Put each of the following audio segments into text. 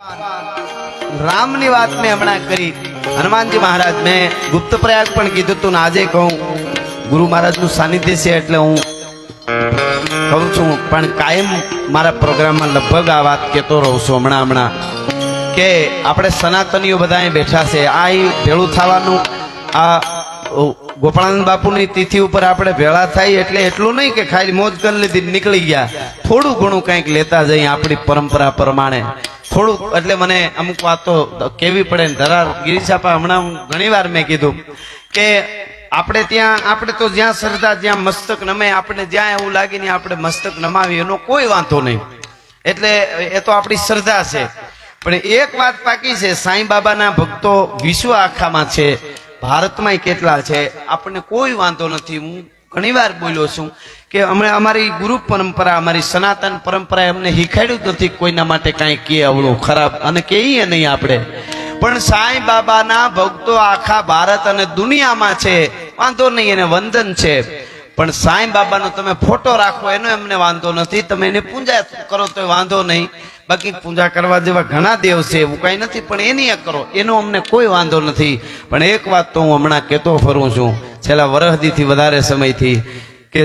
રામની વાત મેં હમણાં કરી. હનુમાનજી મહારાજ મેં ગુપ્ત પ્રયાગ પણ કીધું તું ને આજે કહું, ગુરુ મહારાજનું સાનિધ્ય છે એટલે હું કહું છું, પણ કાયમ મારા પ્રોગ્રામમાં લગભગ આ વાત કહેતો રહું છું હમણાં હમણાં, કે આપણે સનાતનીઓ બધા બેઠા છે. આ ભેળું થવાનું, આ ગોપાળાનંદ બાપુની તિથિ ઉપર આપણે ભેળા થાય એટલે એટલું નહીં કે ખાલી મોજ કરી લીધી નીકળી ગયા. થોડું ઘણું કંઈક લેતા જઈએ આપણી પરંપરા પ્રમાણે. થોડુંક, એટલે મને અમુક વાતો કેવી પડે ને ધરાર. ગિરિશાપા હમણાં હું ઘણી વાર મેં કીધું કે આપણે ત્યાં, આપણે તો જ્યાં શ્રદ્ધા, જ્યાં મસ્તક નમે, આપણે જ્યાં એવું લાગે ને આપણે મસ્તક નમાવીએ, એનો કોઈ વાંધો નહીં. એટલે એ તો આપણી શ્રદ્ધા છે. પણ એક વાત પાકી છે, સાંઈ બાબાના ભક્તો વિશ્વ આખામાં છે ભારતમાં કેટલા છે, આપણને કોઈ વાંધો નથી. હું ઘણી વાર બોલ્યો છું કે અમે અમારી ગુરુ પરંપરા, અમારી સનાતન પરંપરા એમને શીખાડ્યું નથી, કોઈના માટે કાંઈ કે અવળું, ખરાબ, અને કહીએ નહીં આપણે. પણ સાંઈ બાબાના ભક્તો આખા ભારત અને દુનિયામાં છે, વાંધો નહીં, એને વંદન છે. પણ સાંઈ બાબાનો તમે ફોટો રાખો, એનો એમને વાંધો નથી, તમે એને પૂજા કરો તો વાંધો નહીં. બાકી પૂજા કરવા જેવા ઘણા દેવ છે, એવું કાંઈ નથી, પણ એની કરો, એનો અમને કોઈ વાંધો નથી. પણ એક વાત તો હું હમણાં કહેતો ફરું છું, છેલ્લા વરહદીથી વધારે સમયથી કે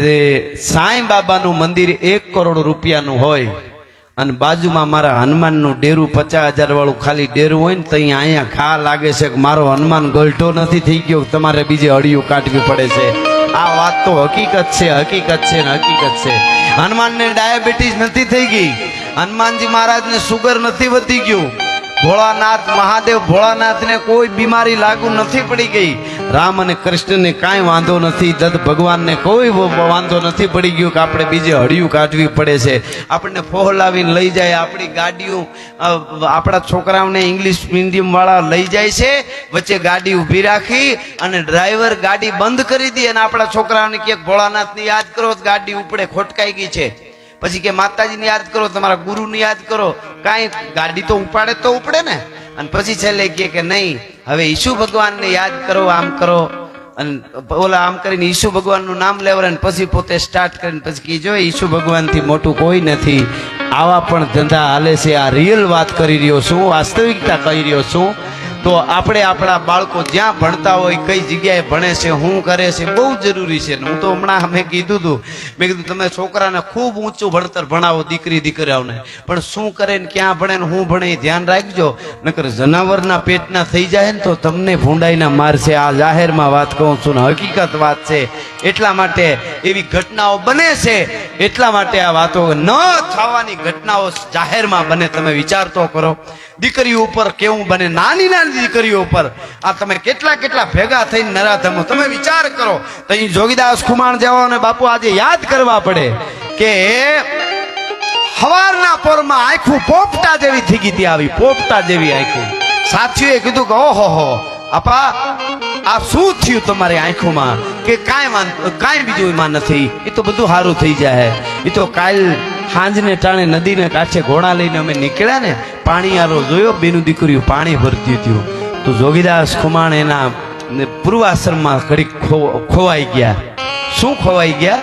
સાંઈ બાબાનું મંદિર એક કરોડ રૂપિયાનું હોય અને બાજુમાં મારા હનુમાનનું ડેરું પચાસ હજાર વાળું ખાલી ડેરું હોય ને તો અહીંયા ખા લાગે છે કે મારો હનુમાન ગલટો નથી, થઈ ગયો, તમારે બીજે અડિયું કાઢવી પડે છે. આ વાત તો હકીકત છે હકીકત છે ને હકીકત છે. હનુમાનને ડાયાબિટીસ નથી થઈ ગઈ. હનુમાનજી મહારાજને સુગર નથી વધી ગયું. ભોળાનાથ, મહાદેવ ભોળાનાથને કોઈ બીમારી લાગુ નથી પડી ગઈ. રામ અને કૃષ્ણને કાંઈ વાંધો નથી. દત્ત ભગવાનને કોઈ વાંધો નથી પડી ગયો કે આપણે બીજે હળિયું કાઢવી પડે છે. આપણને ફોહલાવીને લઈ જાય આપણી ગાડીઓ આપણા છોકરાઓને ઇંગ્લિશ મીડિયમવાળા લઈ જાય છે. વચ્ચે ગાડી ઊભી રાખી અને ડ્રાઈવર ગાડી બંધ કરી દે અને આપણા છોકરાઓને કે ભોળાનાથને યાદ કરો, ગાડી ઉપડે ખોટકાઈ ગઈ છે. પછી કે, માતાજીને યાદ કરો, તમારા ગુરુને યાદ કરો. કાંઈ ગાડી તો ઉપાડે તો ઉપડે ને? અને પછી છેલ્લે કહે કે નહીં, હવે ઈસુ ભગવાનને યાદ કરો, આમ કરો. અને ઓલા આમ કરીને ઈસુ ભગવાનનું નામ લેવરે અને પછી પોતે સ્ટાર્ટ કરીને પછી કીજો ઈસુ ભગવાનથી મોટું કોઈ નથી, આવા પણ ધંધા હાલે છે, આ રિયલ વાત કરી રહ્યો છું વાસ્તવિકતા કહી રહ્યો છું. તો આપણે આપણા બાળકો જ્યાં ભણતા હોય, કઈ જગ્યાએ ભણે છે શું કરે છે, બહુ જરૂરી છે. હું તો હમણાં મેં કીધું હતું મેં કીધું, તમે છોકરાને ખૂબ ઊંચું ભણતર ભણાવો દીકરી દીકરાઓને. પણ શું કરે ને ક્યાં ભણે ને શું ભણે એ ધ્યાન રાખજો. નકર જનાવરના પેટના થઈ જાય ને તો તમને ભૂંડાઈના મારશે આ જાહેરમાં વાત કહું છું ને હકીકત વાત છે. એટલા માટે એવી ઘટનાઓ બને છે. એટલા માટે આ વાતો ન થવાની ઘટનાઓ જાહેરમાં બને. તમે વિચાર તો કરો. દીકરીઓ ઉપર કેવું બને નાની નાની દીકરીઓ ઉપર, આ તમે કેટલા કેટલા ભેગા થઈને નરાધમો. તમે વિચાર કરો, તો અહીં જોગીદાસ ખુમાણ જવાનો બાપુ આજે યાદ કરવા પડે કે હવારના પોરમાં આંખું પોપટા જેવી થઈ ગઈ આવી, પોપટા જેવી આખું. સાથીઓએ કીધું કે ઓહો હો, આપા, આ શું થયું તમારી આંખોમાં? કે કાંઈ કાંઈ બીજું એમાં નથી. એ તો બધું સારું થઈ જાય. એ તો કાલ સાંજને ટાણે નદીને કાંઠે ઘોડા લઈને અમે નીકળ્યા ને પાણી આરો જોયો? બેનું દીકરીઓ પાણી ભરતી હતું તો જોગીદાસ ખુમાણ એના પૂર્વાશ્રમમાં ઘડીક ખોવાઈ ગયા. શું ખોવાઈ ગયા?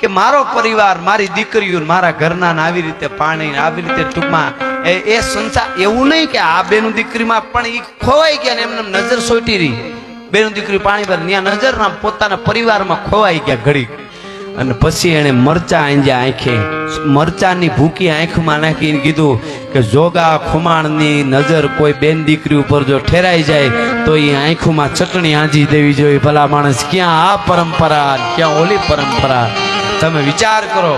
કે મારો પરિવાર, મારી દીકરીઓ મારા ઘરના આવી રીતે પાણી આવી રીતે ટૂંકમાં એ એ સંસાર, એવું નહીં કે આ બેનું દીકરીમાં પણ એ ખોવાઈ ગયા ને એમને નજર સોટી રહી. બેનું દીકરી પાણી પર ત્યાં નજર ના પોતાના પરિવારમાં ખોવાઈ ગયા ઘડી અને પછી એણે મરચા આંજ્યા આંખે. મરચાની ભૂકી આંખમાં નાખીને કીધું કે જોગા ખુમાણની નજર કોઈ બેન દીકરી ઉપર જો ઠેરાઈ જાય, તો એ આંખમાં ચટણી આંજી દેવી જોઈએ. ભલા માણસ, ક્યાં આ પરંપરા, ક્યાં ઓલી પરંપરા? તમે વિચાર કરો.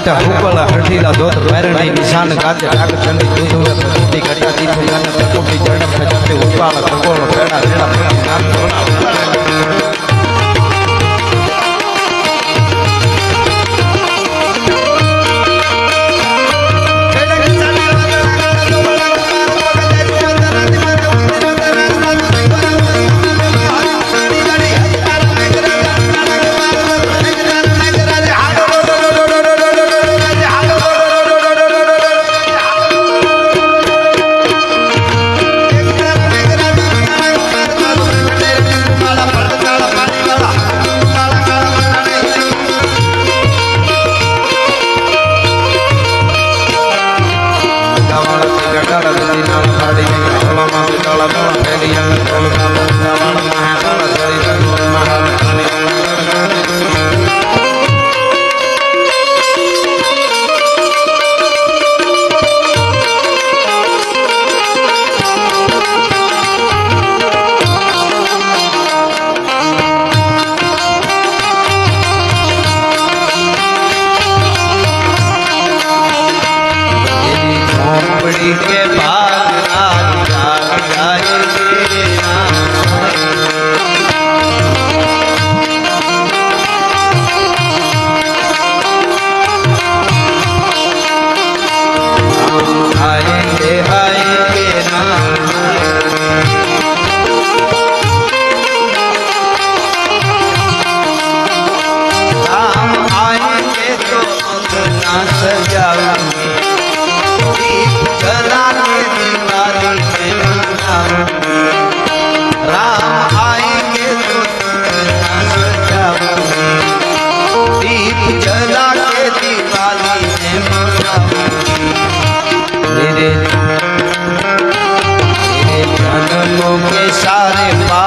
ગાંઠા ફૂકલા હઠીલા દોત વેરણી નિશાન કાંતે રાગ ચંડી દૂધ દૂધી ઘડિયા દીધી ગાને પકોડી ચરણ ખજતે ઉપાળ ખગોળ પેડા રેડા નામ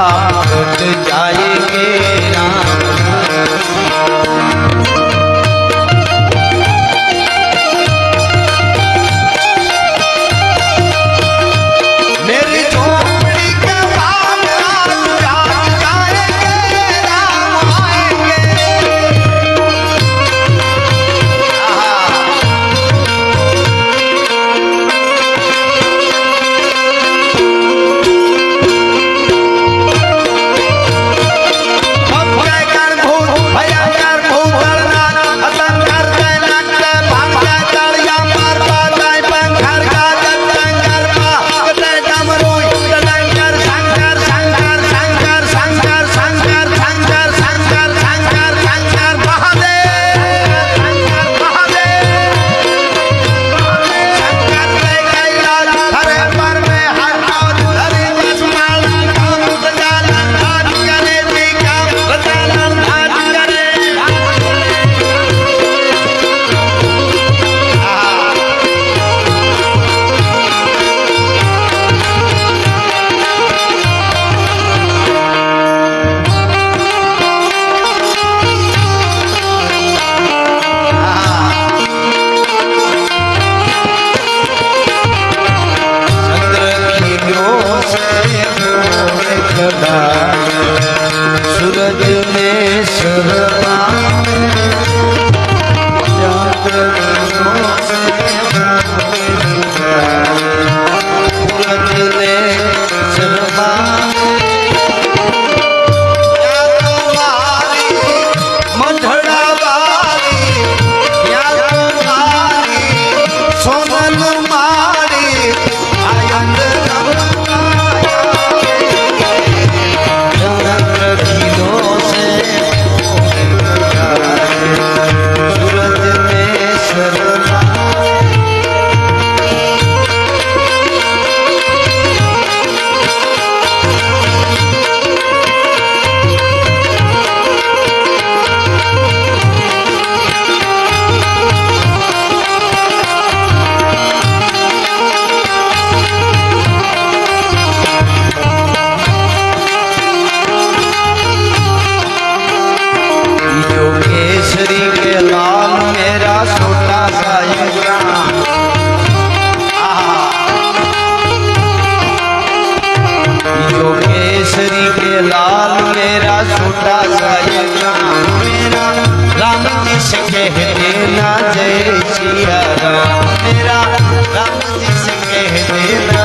राम जाएंगे राम સુરદેવેશ્વર શ્રી કે લાલ મેરા છોટા સાયા મેરા રામજી સે કહે દેના જય સિયા રામ મેરા રામજી સે કહે દેના